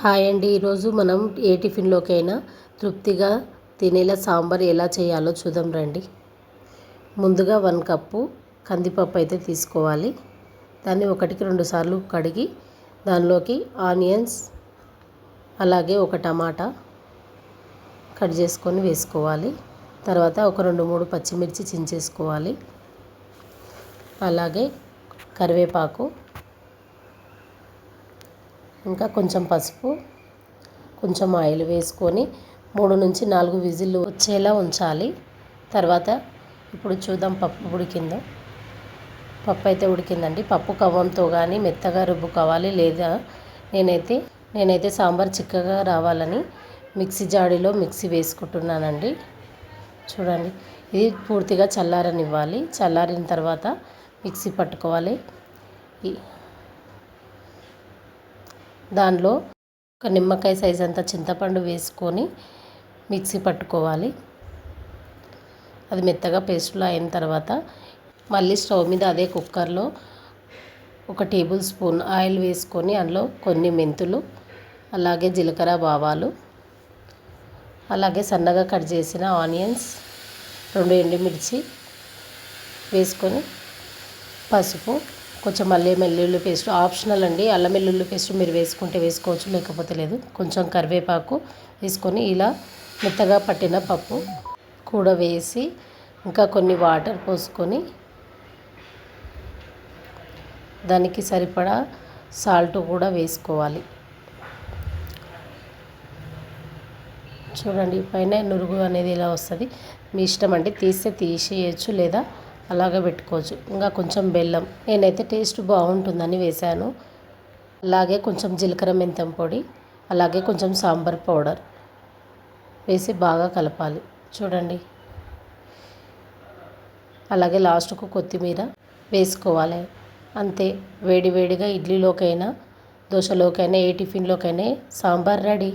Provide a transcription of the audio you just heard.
Hi అండి. ఈరోజు మనం ఏ టిఫిన్లోకైనా తృప్తిగా తినేలా సాంబార్ ఎలా చేయాలో చూద్దాం రండి. ముందుగా వన్ కప్పు కందిపప్పు అయితే తీసుకోవాలి. దాన్ని ఒకటికి రెండు సార్లు కడిగి దానిలోకి ఆనియన్స్ అలాగే ఒక టమాటా కట్ చేసుకొని వేసుకోవాలి. తర్వాత ఒక రెండు మూడు పచ్చిమిర్చి చించేసుకోవాలి. అలాగే కరివేపాకు ఇంకా కొంచెం పసుపు కొంచెం ఆయిల్ వేసుకొని మూడు నుంచి నాలుగు విజిల్లు వచ్చేలా ఉంచాలి. తర్వాత ఇప్పుడు చూద్దాం పప్పు ఉడికిందో. పప్పు అయితే ఉడికిందండి. పప్పు కవ్వంతో కానీ మెత్తగా రుబ్బుకోవాలి లేదా నేనైతే నేనైతే సాంబార్ చిక్కగా రావాలని మిక్సీ జాడీలో మిక్సీ వేసుకుంటున్నానండి. చూడండి ఇది పూర్తిగా చల్లారనివ్వాలి. చల్లారిన తర్వాత మిక్సీ పట్టుకోవాలి. దానిలో ఒక నిమ్మకాయ సైజ్ అంత చింతపండు వేసుకొని మిక్సీ పట్టుకోవాలి. అది మెత్తగా పేస్ట్లో అయిన తర్వాత మళ్ళీ స్టవ్ మీద అదే కుక్కర్లో ఒక టేబుల్ స్పూన్ ఆయిల్ వేసుకొని అందులో కొన్ని మెంతులు అలాగే జీలకర్ర బావాలు అలాగే సన్నగా కట్ చేసిన ఆనియన్స్ రెండు ఎండుమిర్చి వేసుకొని పసుపు కొంచెం అల్లం వెల్లుల్లి పేస్ట్ ఆప్షనల్ అండి. అల్లం వెల్లుల్లి పేస్ట్ మీరు వేసుకుంటే వేసుకోవచ్చు లేకపోతే లేదు. కొంచెం కరివేపాకు వేసుకొని ఇలా మెత్తగా పట్టిన పప్పు కూడా వేసి ఇంకా కొన్ని వాటర్ పోసుకొని దానికి సరిపడా సాల్ట్ కూడా వేసుకోవాలి. చూడండి పైన నురుగు అనేది ఇలా వస్తుంది? మీ ఇష్టం అండి. తీస్తే తీసేయచ్చు లేదా అలాగే పెట్టుకోవచ్చు. ఇంకా కొంచెం బెల్లం. నేనైతే టేస్ట్ బాగుంటుందని వేశాను. అలాగే కొంచెం జీలకర్ర మెంతం పొడి అలాగే కొంచెం సాంబార్ పౌడర్ వేసి బాగా కలపాలి. చూడండి. అలాగే లాస్ట్కు కొత్తిమీర వేసుకోవాలి. అంతే. వేడి వేడిగా ఇడ్లీలోకైనా దోశలోకైనా ఏ టిఫిన్లోకైనా సాంబార్ రెడీ.